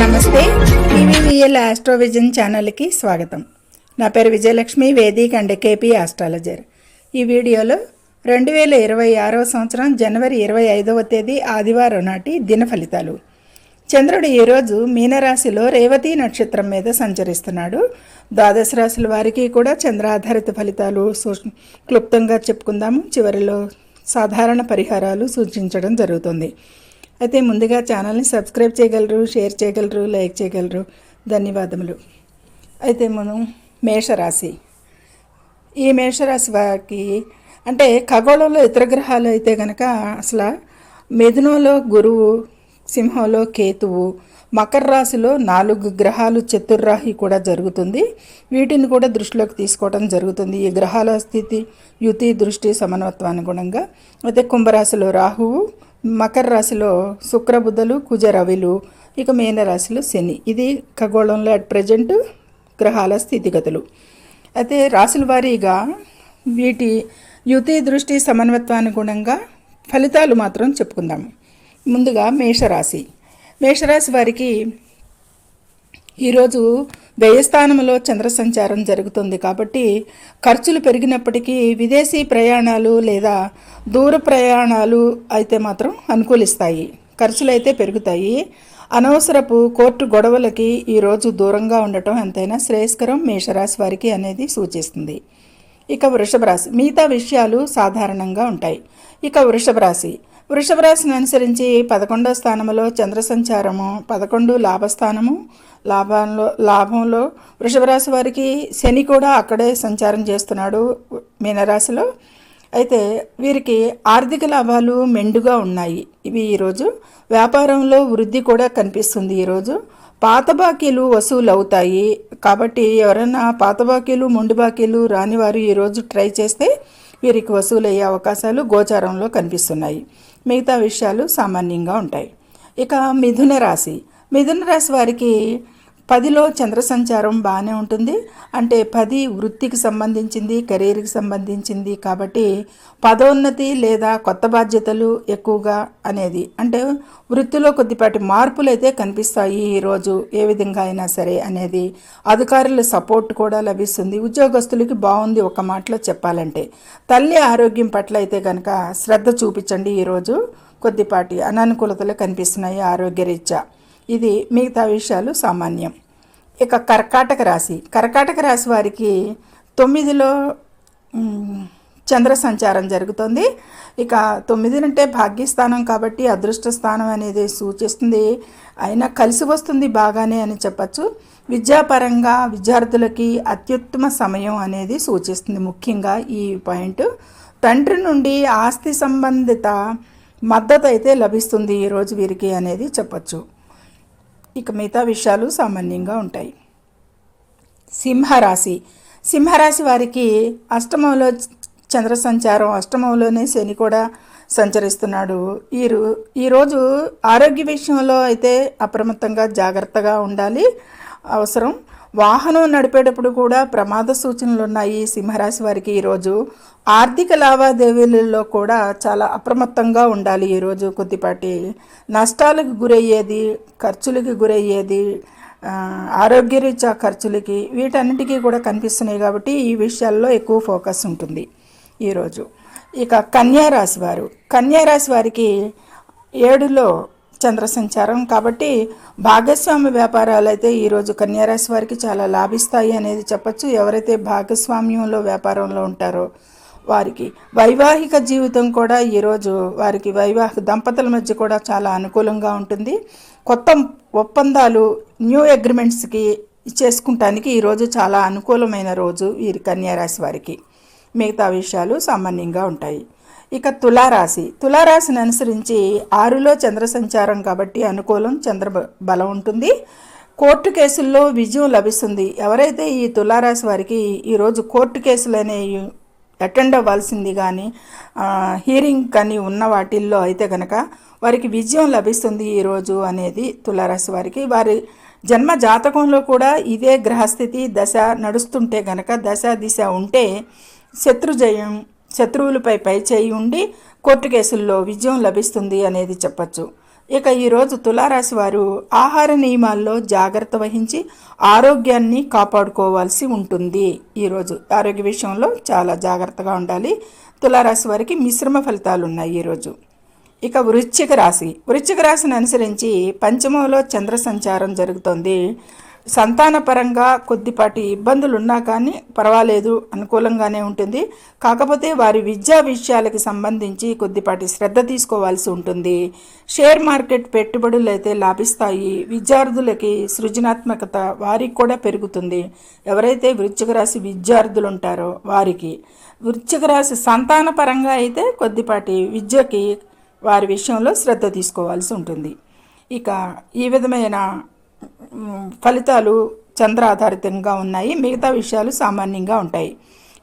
నమస్తే. టీవీవీఎల్ ఆస్ట్రోవిజన్ ఛానల్కి స్వాగతం. నా పేరు Vijayalakshmi Vedic and KP astrologer. ఈ వీడియోలో రెండు వేల ఇరవై ఆరవ సంవత్సరం జనవరి ఇరవై ఐదవ తేదీ ఆదివారం నాటి దిన ఫలితాలు. చంద్రుడు ఈరోజు మీనరాశిలో రేవతి నక్షత్రం మీద సంచరిస్తున్నాడు. ద్వాదశ రాశుల వారికి కూడా చంద్ర ఆధారిత ఫలితాలు క్లుప్తంగా చెప్పుకుందాము. చివరిలో సాధారణ పరిహారాలు సూచించడం జరుగుతుంది. అయితే ముందుగా ఛానల్ని సబ్స్క్రైబ్ చేయగలరు షేర్ చేయగలరు లైక్ చేయగలరు. ధన్యవాదములు. అయితే మనం మేషరాశి. ఈ మేషరాశి వారికి అంటే ఖగోళంలో ఇతర గ్రహాలు అయితే కనుక అసలు మిథునంలో గురువు సింహంలో కేతువు మకర రాశిలో నాలుగు గ్రహాలు చతుర్రాహి కూడా జరుగుతుంది. వీటిని కూడా దృష్టిలోకి తీసుకోవడం జరుగుతుంది. ఈ గ్రహాల స్థితి యుతి దృష్టి సమన్వత్వానుగుణంగా అయితే కుంభరాశిలో రాహువు మకర రాశిలో శుక్రబుధలు కుజ రవిలు ఇక మీన రాశిలో శని. ఇది ఖగోళంలో అట్ ప్రజెంట్ గ్రహాల స్థితిగతులు. అయితే రాశుల వారీగా వీటి యుతి దృష్టి సమన్వత్వానుగుణంగా ఫలితాలు మాత్రం చెప్పుకుందాము ముందుగా మేషరాశి. మేషరాశి వారికి ఈరోజు వ్యయస్థానంలో చంద్ర సంచారం జరుగుతుంది కాబట్టి ఖర్చులు పెరిగినప్పటికీ విదేశీ ప్రయాణాలు లేదా దూర ప్రయాణాలు అయితే మాత్రం అనుకూలిస్తాయి. ఖర్చులు అయితే పెరుగుతాయి. అనవసరపు కోర్టు గొడవలకి ఈరోజు దూరంగా ఉండటం ఎంతైనా శ్రేయస్కరం మేషరాశి వారికి అనేది సూచిస్తుంది. ఇక వృషభ రాశి మిగతా విషయాలు సాధారణంగా ఉంటాయి. ఇక వృషభ రాశి వృషభ రాశిని అనుసరించి పదకొండవ స్థానంలో చంద్ర సంచారము పదకొండు లాభస్థానము లాభంలో లాభంలో వృషభ రాశి వారికి శని కూడా అక్కడే సంచారం చేస్తున్నాడు మీనరాశిలో. అయితే వీరికి ఆర్థిక లాభాలు మెండుగా ఉన్నాయి. ఇవి ఈరోజు వ్యాపారంలో వృద్ధి కూడా కనిపిస్తుంది ఈరోజు. పాత బాకీలు వసూలు అవుతాయి. కాబట్టి ఎవరైనా పాత బాకీలు మొండి బాకీలు రాని వారు ఈరోజు ట్రై చేస్తే వీరికి వసూలయ్యే అవకాశాలు గోచారంలో కనిపిస్తున్నాయి. మిగతా విషయాలు సామాన్యంగా ఉంటాయి. ఇక మిథున రాశి. మిథున రాశి వారికి పదిలో చంద్ర సంచారం బాగానే ఉంటుంది. అంటే పది వృత్తికి సంబంధించింది కెరీర్కి సంబంధించింది కాబట్టి పదోన్నతి లేదా కొత్త బాధ్యతలు ఎక్కువగా అనేది. అంటే వృత్తిలో కొద్దిపాటి మార్పులు అయితే కనిపిస్తాయి ఈరోజు ఏ విధంగా అయినా సరే అనేది. అధికారుల సపోర్ట్ కూడా లభిస్తుంది. ఉద్యోగస్తులకి బాగుంది ఒక మాటలో చెప్పాలంటే. తల్లి ఆరోగ్యం పట్ల అయితే కనుక శ్రద్ధ చూపించండి ఈరోజు కొద్దిపాటి అననుకూలతలు కనిపిస్తున్నాయి ఆరోగ్యరీత్యా. ఇది మిగతా విషయాలు సామాన్యం. ఇక కర్కాటక రాశి. కర్కాటక రాశి వారికి తొమ్మిదిలో చంద్ర సంచారం జరుగుతుంది. ఇక తొమ్మిది అంటే భాగ్యస్థానం కాబట్టి అదృష్ట స్థానం అనేది సూచిస్తుంది. అయినా కలిసి వస్తుంది బాగానే అని చెప్పచ్చు. విద్యాపరంగా విద్యార్థులకి అత్యుత్తమ సమయం అనేది సూచిస్తుంది ముఖ్యంగా ఈ పాయింట్. తండ్రి నుండి ఆస్తి సంబంధిత మద్దతు అయితే లభిస్తుంది ఈరోజు వీరికి అనేది చెప్పచ్చు. ఇక మిగతా విషయాలు సామాన్యంగా ఉంటాయి. సింహరాశి. సింహరాశి వారికి అష్టమంలో చంద్ర సంచారం అష్టమంలోనే శని కూడా సంచరిస్తున్నాడు. ఈ ఈరోజు ఆరోగ్య విషయంలో అయితే అప్రమత్తంగా జాగ్రత్తగా ఉండాలి. అవసరం. వాహనం నడిపేటప్పుడు కూడా ప్రమాద సూచనలు ఉన్నాయి. సింహరాశి వారికి ఈరోజు ఆర్థిక లావాదేవీలలో కూడా చాలా అప్రమత్తంగా ఉండాలి. ఈరోజు కొద్దిపాటి నష్టాలకు గురయ్యేది ఖర్చులకి గురయ్యేది ఆరోగ్యరీత్యా ఖర్చులకి వీటన్నిటికీ కూడా కనిపిస్తున్నాయి కాబట్టి ఈ విషయాల్లో ఎక్కువ ఫోకస్ ఉంటుంది ఈరోజు ఇక కన్యారాశి వారు. కన్యారాశి వారికి ఏడులో చంద్ర సంచారం కాబట్టి భాగస్వామ్య వ్యాపారాలు అయితే ఈరోజు కన్యారాశి వారికి చాలా లాభిస్తాయి అనేది చెప్పచ్చు. ఎవరైతే భాగస్వామ్యంలో వ్యాపారంలో ఉంటారో వారికి వైవాహిక జీవితం కూడా ఈరోజు వారికి వైవాహిక దంపతుల మధ్య కూడా చాలా అనుకూలంగా ఉంటుంది. కొత్త ఒప్పందాలు న్యూ అగ్రిమెంట్స్కి చేసుకుంటానికి ఈరోజు చాలా అనుకూలమైన రోజు వీరి కన్యారాశి వారికి. మిగతా విషయాలు సామాన్యంగా ఉంటాయి. ఇక తులారాశి. తులారాశిని అనుసరించి ఆరులో చంద్ర సంచారం కాబట్టి అనుకూలం చంద్ర బలం ఉంటుంది. కోర్టు కేసుల్లో విజయం లభిస్తుంది. ఎవరైతే ఈ తులారాశి వారికి ఈరోజు కోర్టు కేసులు అనేవి అటెండ్ అవ్వాల్సింది కానీ హీరింగ్ కానీ ఉన్న వాటిల్లో అయితే కనుక వారికి విజయం లభిస్తుంది ఈరోజు అనేది తులారాశి వారికి. వారి జన్మ జాతకంలో కూడా ఇదే గ్రహస్థితి దశ నడుస్తుంటే గనక దశ దిశ ఉంటే శత్రుజయం శత్రువులపై పై చేయి ఉండి కోర్టు కేసుల్లో విజయం లభిస్తుంది అనేది చెప్పచ్చు. ఇక ఈరోజు తులారాశి వారు ఆహార నియమాల్లో జాగ్రత్త వహించి ఆరోగ్యాన్ని కాపాడుకోవాల్సి ఉంటుంది. ఈరోజు ఆరోగ్య విషయంలో చాలా జాగ్రత్తగా ఉండాలి. తులారాశి వారికి మిశ్రమ ఫలితాలు ఉన్నాయి ఈరోజు ఇక వృశ్చిక రాశి. వృశ్చిక రాశిని అనుసరించి పంచమంలో చంద్ర సంచారం జరుగుతోంది. సంతానపరంగా కొద్దిపాటి ఇబ్బందులు ఉన్నా కానీ పర్వాలేదు అనుకూలంగానే ఉంటుంది. కాకపోతే వారి విద్యా విషయాలకి సంబంధించి కొద్దిపాటి శ్రద్ధ తీసుకోవాల్సి ఉంటుంది. షేర్ మార్కెట్ పెట్టుబడులు అయితే లాభిస్తాయి. విద్యార్థులకి సృజనాత్మకత వారికి కూడా పెరుగుతుంది. ఎవరైతే వృశ్చిక రాశి విద్యార్థులు ఉంటారో వారికి. వృశ్చిక రాశి సంతానపరంగా అయితే కొద్దిపాటి విద్యకి వారి విషయంలో శ్రద్ధ తీసుకోవాల్సి ఉంటుంది. ఇక ఈ విధమైన ఫలితాలు చంద్ర ఆధారితంగా ఉన్నాయి. మిగతా విషయాలు సామాన్యంగా ఉంటాయి.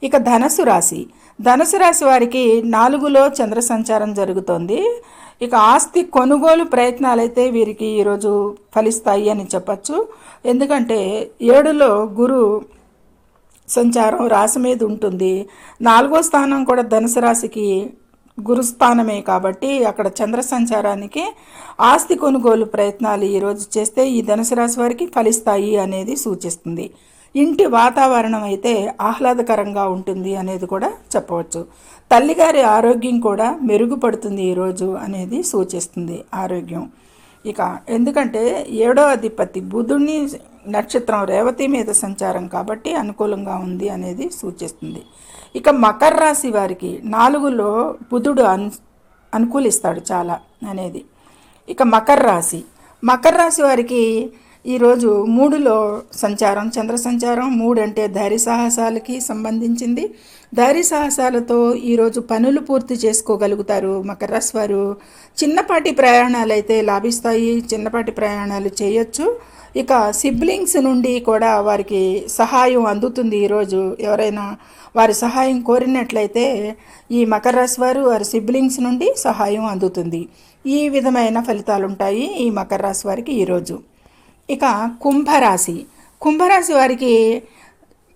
ఇక ధనస్సు రాశి. ధనుసు రాశి వారికి నాలుగులో చంద్ర సంచారం జరుగుతోంది. ఇక ఆస్తి కొనుగోలు ప్రయత్నాలైతే వీరికి ఈరోజు ఫలిస్తాయి అని చెప్పచ్చు. ఎందుకంటే ఏడులో గురు సంచారం రాశి మీద ఉంటుంది. నాలుగో స్థానం కూడా ధనుసు రాశికి గురుస్థానమే కాబట్టి అక్కడ చంద్ర సంచారానికి ఆస్తి కొనుగోలు ప్రయత్నాలు ఈరోజు చేస్తే ఈ ధనుసు రాశి వారికి ఫలిస్తాయి అనేది సూచిస్తుంది. ఇంటి వాతావరణం అయితే ఆహ్లాదకరంగా ఉంటుంది అనేది కూడా చెప్పవచ్చు. తల్లిగారి ఆరోగ్యం కూడా మెరుగుపడుతుంది ఈరోజు అనేది సూచిస్తుంది ఆరోగ్యం. ఇక ఎందుకంటే ఏడో అధిపతి బుధుడిని నక్షత్రం రేవతి మీద సంచారం కాబట్టి అనుకూలంగా ఉంది అనేది సూచిస్తుంది. ఇక మకర రాశి వారికి నాలుగులో బుధుడు అను అనుకూలిస్తాడు చాలా అనేది. ఇక మకర రాశి. మకర రాశి వారికి ఈరోజు మూడులో సంచారం చంద్ర సంచారం మూడు అంటే ధైర్య సాహసాలకి సంబంధించింది. ధైర్య సాహసాలతో ఈరోజు పనులు పూర్తి చేసుకోగలుగుతారు మకర రాశి వారు. చిన్నపాటి ప్రయాణాలు అయితే లాభిస్తాయి చిన్నపాటి ప్రయాణాలు చేయొచ్చు. ఇక సిబ్లింగ్స్ నుండి కూడా వారికి సహాయం అందుతుంది ఈరోజు. ఎవరైనా వారి సహాయం కోరినట్లయితే ఈ మకర రాశి వారు వారి సిబ్లింగ్స్ నుండి సహాయం అందుతుంది. ఈ విధమైన ఫలితాలు ఉంటాయి ఈ మకర రాశి వారికి ఈరోజు. ఇక కుంభరాశి. కుంభరాశి వారికి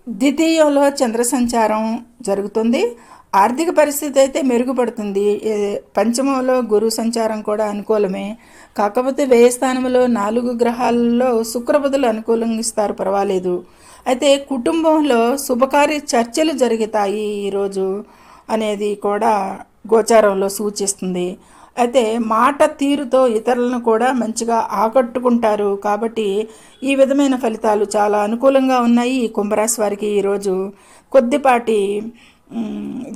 ద్వితీయంలో చంద్ర సంచారం జరుగుతుంది. ఆర్థిక పరిస్థితి అయితే మెరుగుపడుతుంది. పంచమంలో గురు సంచారం కూడా అనుకూలమే. కాకపోతే వ్యయ స్థానంలో నాలుగు గ్రహాలలో శుక్రబుధులు అనుకూలంగిస్తారు పర్వాలేదు. అయితే కుటుంబంలో శుభకార్య చర్చలు జరుగుతాయి ఈరోజు అనేది కూడా గోచారంలో సూచిస్తుంది. అయితే మాట తీరుతో ఇతరులను కూడా మంచిగా ఆకట్టుకుంటారు. కాబట్టి ఈ విధమైన ఫలితాలు చాలా అనుకూలంగా ఉన్నాయి ఈ కుంభరాశి వారికి ఈరోజు కొద్దిపాటి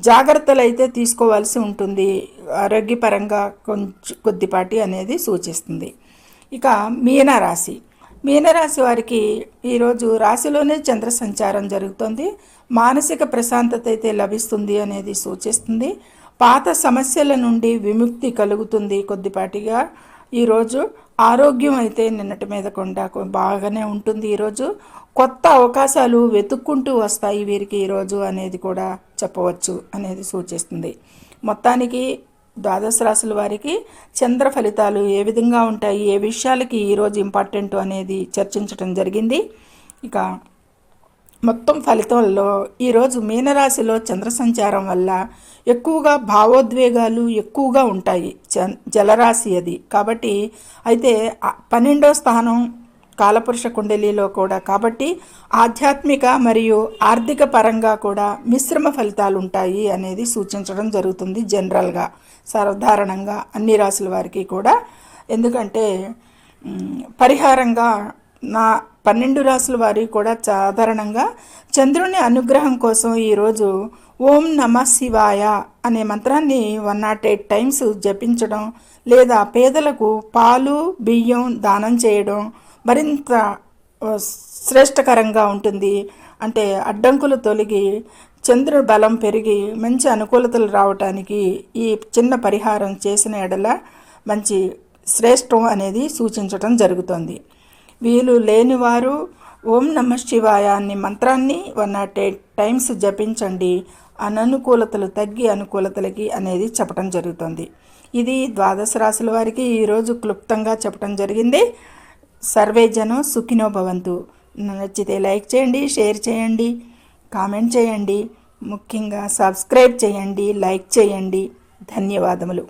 జాగ్రత్తలు అయితే తీసుకోవాల్సి ఉంటుంది. ఆరోగ్యపరంగా కొంచెం కొద్దిపాటి అనేది సూచిస్తుంది. ఇక మీనరాశి. మీనరాశి వారికి ఈరోజు రాశిలోనే చంద్ర సంచారం జరుగుతుంది. మానసిక ప్రశాంతత అయితే లభిస్తుంది అనేది సూచిస్తుంది. పాత సమస్యల నుండి విముక్తి కలుగుతుంది కొద్దిపాటిగా. ఈరోజు ఆరోగ్యం అయితే నిన్నటి మీద కొండ బాగానే ఉంటుంది ఈరోజు. కొత్త అవకాశాలు వెతుక్కుంటూ వస్తాయి వీరికి ఈరోజు అనేది కూడా. చెప్పవచ్చు అనేది సూచిస్తుంది. మొత్తానికి ద్వాదశ రాశుల వారికి చంద్ర ఫలితాలు ఏ విధంగా ఉంటాయి ఏ విషయాలకి ఈరోజు ఇంపార్టెంట్ అనేది చర్చించడం జరిగింది. ఇక మొత్తం ఫలితంలో ఈరోజు మీనరాశిలో చంద్ర సంచారం వల్ల ఎక్కువగా భావోద్వేగాలు ఎక్కువగా ఉంటాయి. జలరాశి అది. కాబట్టి అయితే పన్నెండో స్థానం కాలపురుష కుండలిలో కూడా. కాబట్టి ఆధ్యాత్మిక మరియు ఆర్థిక పరంగా కూడా మిశ్రమ ఫలితాలు ఉంటాయి అనేది సూచించడం జరుగుతుంది జనరల్గా. సాధారణంగా అన్ని రాసుల వారికి కూడా. ఎందుకంటే పరిహారంగా నా పన్నెండు రాసుల వారి కూడా సాధారణంగా చంద్రుని అనుగ్రహం కోసం ఈరోజు ఓం నమ శివాయ అనే మంత్రాన్ని వన్ నాట్ ఎయిట్ టైమ్స్ జపించడం లేదా పేదలకు పాలు బియ్యం దానం చేయడం మరింత శ్రేష్టకరంగా ఉంటుంది. అంటే అడ్డంకులు తొలగి చంద్రుడి బలం పెరిగి మంచి అనుకూలతలు రావటానికి ఈ చిన్న పరిహారం చేసిన ఎడల మంచి శ్రేష్టం అనేది సూచించటం జరుగుతుంది. వీలు లేనివారు ఓం నమ శివాయ అనే మంత్రాన్ని వన్ నాట్ ఎయిట్ టైమ్స్ జపించండి. అననుకూలతలు తగ్గి అనుకూలతలకి అనేది చెప్పడం జరుగుతుంది. ఇది ద్వాదశ రాశుల వారికి ఈరోజు క్లుప్తంగా చెప్పడం జరిగింది. సర్వే జనం సుఖినో భవంతు. నచ్చితే లైక్ చేయండి షేర్ చేయండి కామెంట్ చేయండి. ముఖ్యంగా సబ్స్క్రైబ్ చేయండి లైక్ చేయండి. ధన్యవాదములు.